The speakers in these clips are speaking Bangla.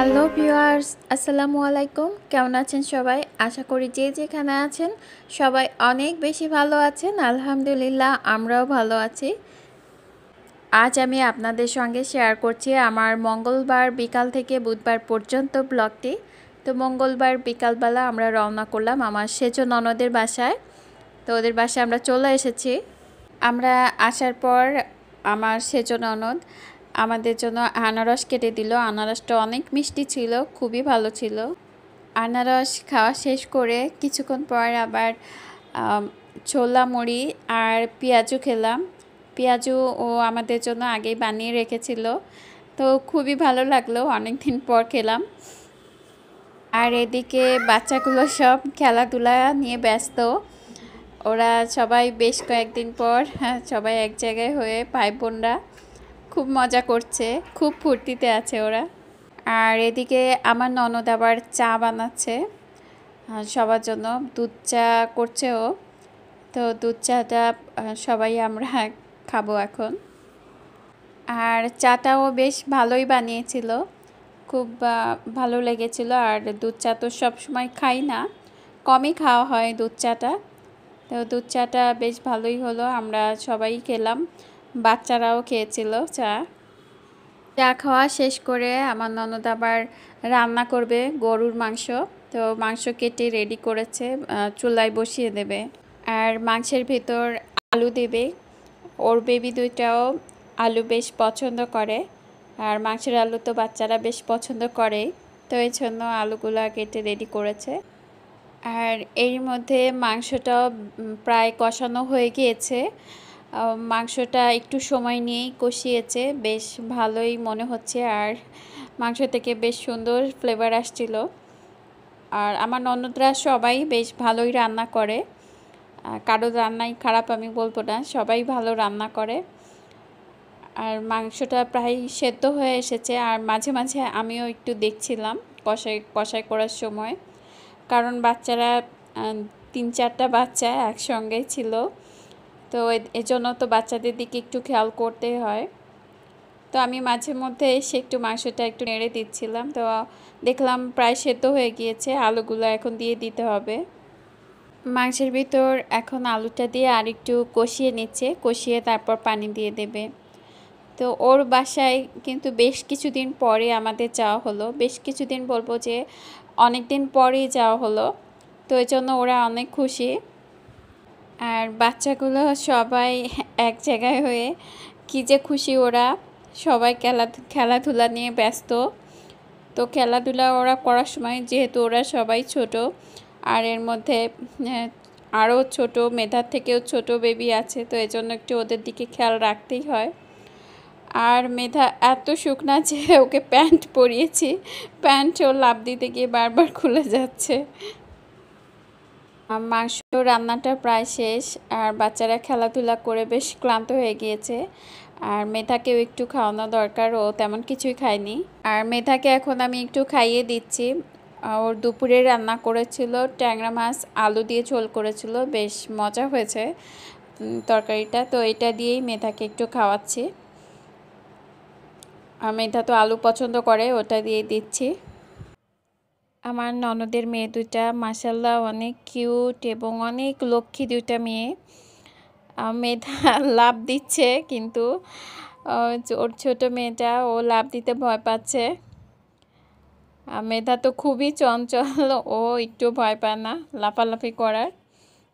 হ্যালো ভিউয়ার্স, আসসালামু আলাইকুম। কেমন আছেন সবাই? আশা করি যে যেখানে আছেন সবাই অনেক বেশি ভালো আছেন। আলহামদুলিল্লাহ, আমরাও ভালো আছি। আজ আমি আপনাদের সঙ্গে শেয়ার করছি আমার মঙ্গলবার বিকাল থেকে বুধবার পর্যন্ত ব্লগটি তো মঙ্গলবার বিকালবেলা আমরা রওনা করলাম আমার সেজো ননদের বাসায়। তো ওদের বাসায় আমরা চলে এসেছি। আমরা আসার পর আমার সেজো ননদ আমাদের জন্য আনারস কেটে দিল। আনারসটা অনেক মিষ্টি ছিল খুবই ভালো ছিল। আনারস খাওয়া শেষ করে কিছুক্ষণ পর আবার ছোলা মুড়ি আর পেঁয়াজু খেলাম। পেঁয়াজু ও আমাদের জন্য আগেই বানিয়ে রেখেছিল। তো খুবই ভালো লাগল অনেক দিন পর খেলাম। আর এদিকে বাচ্চাগুলো সব খেলাধুলা নিয়ে ব্যস্ত। ওরা সবাই বেশ কয়েকদিন পর হ্যাঁ, সবাই এক জায়গায় হয়ে ভাই বোনরা খুব মজা করছে, খুব ফুর্তিতে আছে ওরা। আর এদিকে আমার ননদ আবার চা বানাচ্ছে। সবার জন্য দুধ চা করছে ও। তো দুধ চাটা সবাই আমরা খাব এখন। আর চাটাও বেশ ভালোই বানিয়েছিল। খুব ভালো লেগেছিল। আর দুধ চা তো সবসময় খাই না। কমই খাওয়া হয় দুধ চাটা। তো দুধ চাটা বেশ ভালোই হলো। আমরা সবাই খেলাম। বাচ্চারাও খেয়েছিল চা। চা খাওয়া শেষ করে আমার ননদ আবার রান্না করবে গরুর মাংস। তো মাংস কেটে রেডি করেছে চুলায় বসিয়ে দেবে। আর মাংসের ভিতর আলু দেবে। ওর বেবি দুইটাও আলু বেশ পছন্দ করে। আর মাংসের আলু তো বাচ্চারা বেশ পছন্দ করে তো এই জন্য আলুগুলো কেটে রেডি করেছে। আর এর মধ্যে মাংসটাও প্রায় কষানো হয়ে গিয়েছে। মাংসটা একটু সময় নিয়েই কষিয়েছে। বেশ ভালোই মনে হচ্ছে আর মাংস থেকে বেশ সুন্দর ফ্লেভার আসছিল। আর আমার ননদরা সবাই বেশ ভালোই রান্না করে। কারও রান্নাই খারাপ আমি বলব না, সবাই ভালো রান্না করে। আর মাংসটা প্রায় সেদ্ধ হয়ে এসেছে আর মাঝে মাঝে আমিও একটু দেখছিলাম কষাই কষাই করার সময়। কারণ বাচ্চারা তিন চারটা বাচ্চা একসঙ্গেই ছিল। তো এজন্য তো বাচ্চাদের দিকে একটু খেয়াল করতে হয়। তো আমি মাঝে মধ্যে এসে একটু মাংসটা একটু নেড়ে দিচ্ছিলাম। তো দেখলাম প্রায় সেদ্ধ হয়ে গিয়েছে, আলুগুলো এখন দিয়ে দিতে হবে। মাংসের ভিতর এখন আলুটা দিয়ে আর একটু কষিয়ে নিচ্ছে, কষিয়ে তারপর পানি দিয়ে দেবে। তো ওর বাসায় কিন্তু বেশ কিছুদিন পরে আমাদের যাওয়া হলো। বেশ কিছুদিন বলব যে অনেক দিন পরেই যাওয়া হলো। তো এই জন্য ওরা অনেক খুশি। আর বাচ্চাগুলো সবাই এক জায়গায় হয়ে কী যে খুশি ওরা। সবাই খেলা খেলাধুলা নিয়ে ব্যস্ত। তো খেলাধুলা ওরা করার সময় যেহেতু ওরা সবাই ছোট, আর এর মধ্যে আরও ছোট, মেধার থেকেও ছোট বেবি আছে, তো এজন্য একটু ওদের দিকে খেয়াল রাখতেই হয়। আর মেধা এত শুকনা যে ওকে প্যান্ট পরিয়েছি। প্যান্ট ও লাভ দিতে গিয়ে বারবার খুলে যাচ্ছে। মাংস রান্নাটা প্রায় শেষ আর বাচ্চারা খেলাধুলা করে বেশ ক্লান্ত হয়ে গিয়েছে। আর মেধাকেও একটু খাওয়ানো দরকার, ও তেমন কিছুই খায়নি। আর মেধাকে এখন আমি একটু খাইয়ে দিচ্ছি। ওর দুপুরে রান্না করেছিল ট্যাংরা মাছ, আলু দিয়ে ঝোল করেছিল, বেশ মজা হয়েছে তরকারিটা। তো এটা দিয়েই মেধাকে একটু খাওয়াচ্ছি। আর মেধা তো আলু পছন্দ করে, ওটা দিয়ে দিচ্ছি। আমার ননদের মেয়ে দুটা মাসাল্লাহ অনেক কিউট এবং অনেক লক্ষ্মী দুটা মেয়ে। মেধা লাভ দিচ্ছে কিন্তু ওর ছোট মেয়েটা ও লাভ দিতে ভয় পাচ্ছে। মেধা তো খুবই চঞ্চল, ও একটু ভয় পায় না লাফালাফি করার।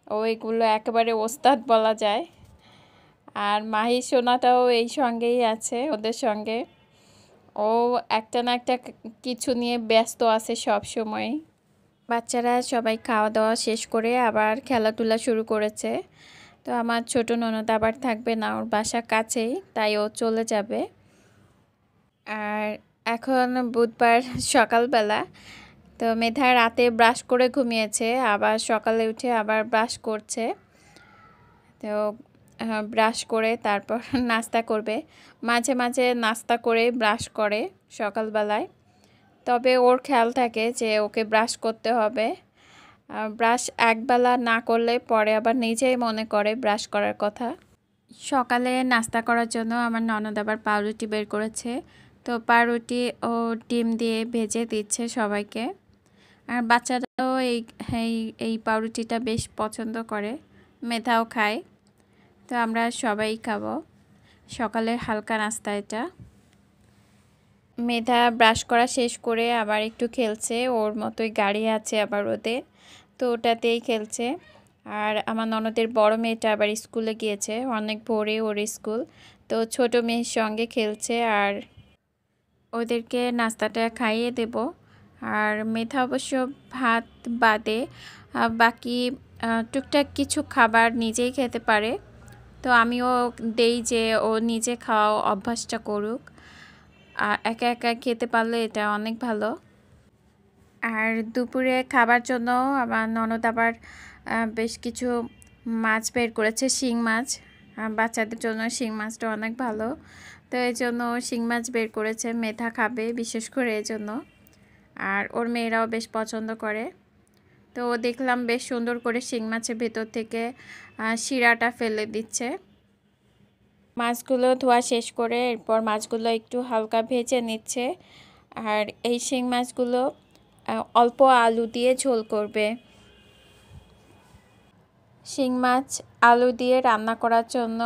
ও এগুলো একেবারে ওস্তাদ বলা যায়। আর মাহি, সোনাটাও এই সঙ্গেই আছে, ওদের সঙ্গে। ও একটা না একটা কিছু নিয়ে ব্যস্ত আছে সব সময়। বাচ্চারা সবাই খাওয়া দাওয়া শেষ করে আবার খেলাধুলা শুরু করেছে। তো আমার ছোট ননদ আবার থাকবে না, ওর বাসা কাছেই, তাই ও চলে যাবে। আর এখন বুধবার সকালবেলা, তো মেধা রাতে ব্রাশ করে ঘুমিয়েছে, আবার সকালে উঠে আবার ব্রাশ করছে। তো ব্রাশ করে তারপর নাস্তা করবে। মাঝে মাঝে নাস্তা করে ব্রাশ করে সকালবেলায়। তবে ওর খেয়াল থাকে যে ওকে ব্রাশ করতে হবে। ব্রাশ একবেলা না করলে পরে আবার নিজেই মনে করে ব্রাশ করার কথা। সকালে নাস্তা করার জন্য আমার ননদ আবার পাউরুটি বের করেছে। তো পাউরুটি ও ডিম দিয়ে ভেজে দিচ্ছে সবাইকে। আর বাচ্চারাও এই এই পাউরুটিটা বেশ পছন্দ করে। মেধাও খায়। তো আমরা সবাই খাব। সকালের হালকা নাস্তা এটা। মেধা ব্রাশ করা শেষ করে আবার একটু খেলছে, ওর মতোই গাড়ি আছে আবার ওদের তো ওটাতেই খেলছে। আর আমার ননদের বড় মেয়েটা আবার স্কুলে গিয়েছে, অনেক ভোরে ওর স্কুল, তো ছোট মেয়ের সঙ্গে খেলছে আর ওদেরকে নাস্তাটা খাইয়ে দেব। আর মেধা অবশ্য ভাত বাদে বাকি টুকটাক কিছু খাবার নিজেই খেতে পারে। তো আমিও দেই যে ও নিজে খাওয়া অভ্যাসটা করুক। আর একা একা খেতে পারলে এটা অনেক ভালো। আর দুপুরে খাবার জন্য আমার ননদ আবার বেশ কিছু মাছ বের করেছে, শিং মাছ। বাচ্চাদের জন্য শিং মাছটা অনেক ভালো। তো এই জন্য শিং মাছ বের করেছে, মেধা খাবে বিশেষ করে এই জন্য। আর ওর মেয়েরাও বেশ পছন্দ করে। তো দেখলাম বেশ সুন্দর করে শিং মাছের ভেতর থেকে শিরাটা ফেলে দিচ্ছে। মাছগুলো ধোয়া শেষ করে এরপর মাছগুলো একটু হালকা ভেজে নিচ্ছে। আর এই শিং মাছগুলো অল্প আলু দিয়ে ঝোল করবে। শিং মাছ আলু দিয়ে রান্না করার জন্য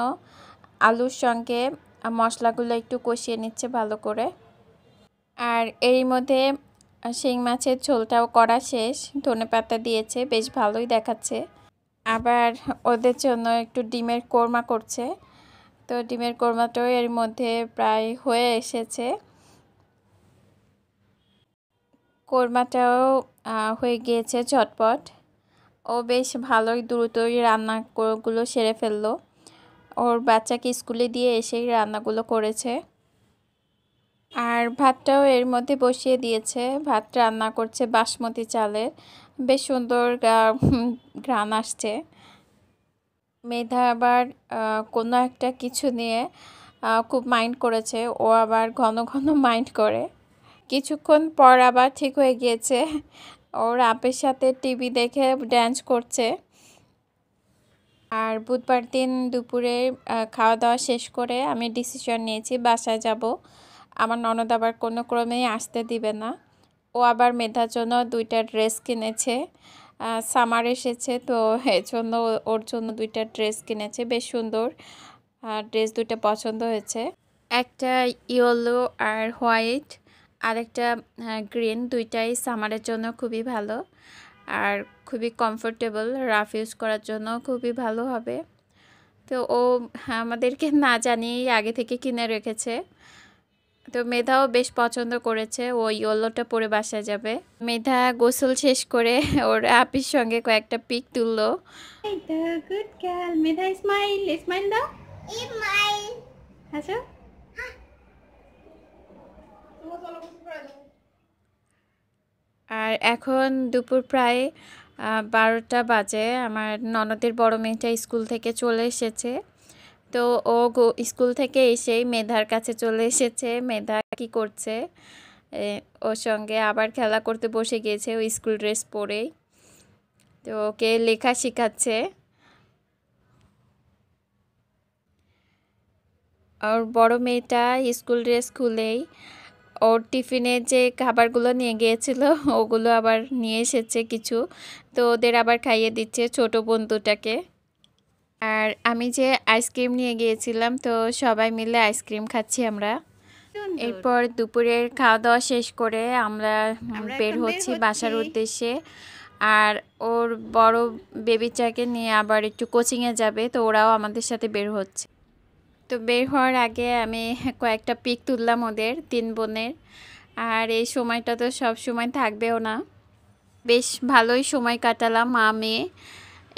আলুর সঙ্গে মশলাগুলো একটু কষিয়ে নিচ্ছে ভালো করে। আর এর মধ্যে শিং মাছের ঝোলটাও করা শেষ। ধনে পাতা দিয়েছে, বেশ ভালোই দেখাচ্ছে। আবার ওদের জন্য একটু ডিমের কোরমা করছে। তো ডিমের কোরমাটাও এর মধ্যে প্রায় হয়ে এসেছে। কোরমাটাও হয়ে গিয়েছে ঝটপট। ও বেশ ভালোই দ্রুতই রান্নাগুলো সেরে ফেলল। ওর বাচ্চাকে স্কুলে দিয়ে এসেই রান্নাগুলো করেছে। আর ভাতটাও এর মধ্যে বসিয়ে দিয়েছে। ভাত রান্না করছে বাসমতি চালের। বেশ সুন্দর ঘ্রাণ আসছে। মেধা আবার কোনো একটা কিছু নিয়ে খুব মাইন্ড করেছে। ও আবার ঘন ঘন মাইন্ড করে। কিছুক্ষণ পর আবার ঠিক হয়ে গিয়েছে। ওর আপের সাথে টিভি দেখে ড্যান্স করছে। আর বুধবার দিন দুপুরে খাওয়া দাওয়া শেষ করে আমি ডিসিশন নিয়েছি বাসায় যাব। আমার ননদ আবার কোনো ক্রমেই আসতে দিবে না। ও আবার মেধার জন্য দুইটা ড্রেস কিনেছে। সামার এসেছে, তো এর জন্য ওর জন্য দুইটা ড্রেস কিনেছে, বেশ সুন্দর। ড্রেস দুইটা পছন্দ হয়েছে। একটা ইয়েলো আর হোয়াইট আর একটা গ্রিন, দুইটাই সামারের জন্য খুবই ভালো। আর খুবই কমফোর্টেবল, রাফ ইউজ করার জন্য খুবই ভালো হবে। তো ও, আমাদেরকে না জানিয়েই আগে থেকে কিনে রেখেছে। তো মেধাও বেশ পছন্দ করেছে ও ইয়েলোটা পরে বাসায় যাবে। মেধা গোসল শেষ করে ওর আপির সঙ্গে কয়েকটা পিক তুললো। Good girl Medha smile smile দাও। স্মাইল হাসো। আর এখন দুপুর প্রায় বারোটা বাজে। আমার ননদের বড় মেয়েটা স্কুল থেকে চলে এসেছে। তো ও স্কুল থেকে এসেই মেধার কাছে চলে এসেছে। মেধা কি করছে? ওর সঙ্গে আবার খেলা করতে বসে গিয়েছে ও স্কুল ড্রেস পরেই তো ওকে লেখা শেখাচ্ছে। ওর বড় মেয়েটা স্কুল ড্রেস খুলেই ওর টিফিনে যে খাবারগুলো নিয়ে গিয়েছিল, ওগুলো আবার নিয়ে এসেছে কিছু। তো ওদের আবার খাইয়ে দিচ্ছে ছোট বন্ধুটাকে। আর আমি যে আইসক্রিম নিয়ে গিয়েছিলাম তো সবাই মিলে আইসক্রিম খাচ্ছি আমরা। এরপর দুপুরের খাওয়া দাওয়া শেষ করে আমরা বের হচ্ছি বাসার উদ্দেশ্যে। আর ওর বড় বেবিটাকে নিয়ে আবার একটু কোচিংয়ে যাবে তো ওরাও আমাদের সাথে বের হচ্ছে। তো বের হওয়ার আগে আমি কয়েকটা পিক তুললাম ওদের তিন বোনের। আর এই সময়টা তো সব সময় থাকবেও না। বেশ ভালোই সময় কাটালাম মা মেয়ে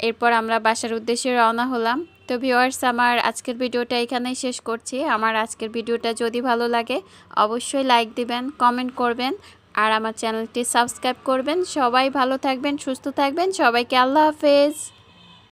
এরপর আমরা বাসার উদ্দেশ্যে রওনা হলাম। তো ভিওয়ার্স আমার আজকের ভিডিওটা এখানেই শেষ করছি। আমার আজকের ভিডিওটা যদি ভালো লাগে, অবশ্যই লাইক দিবেন, কমেন্ট করবেন, আর আমার চ্যানেলটি সাবস্ক্রাইব করবেন। সবাই ভালো থাকবেন, সুস্থ থাকবেন। সবাইকে আল্লাহ হাফেজ।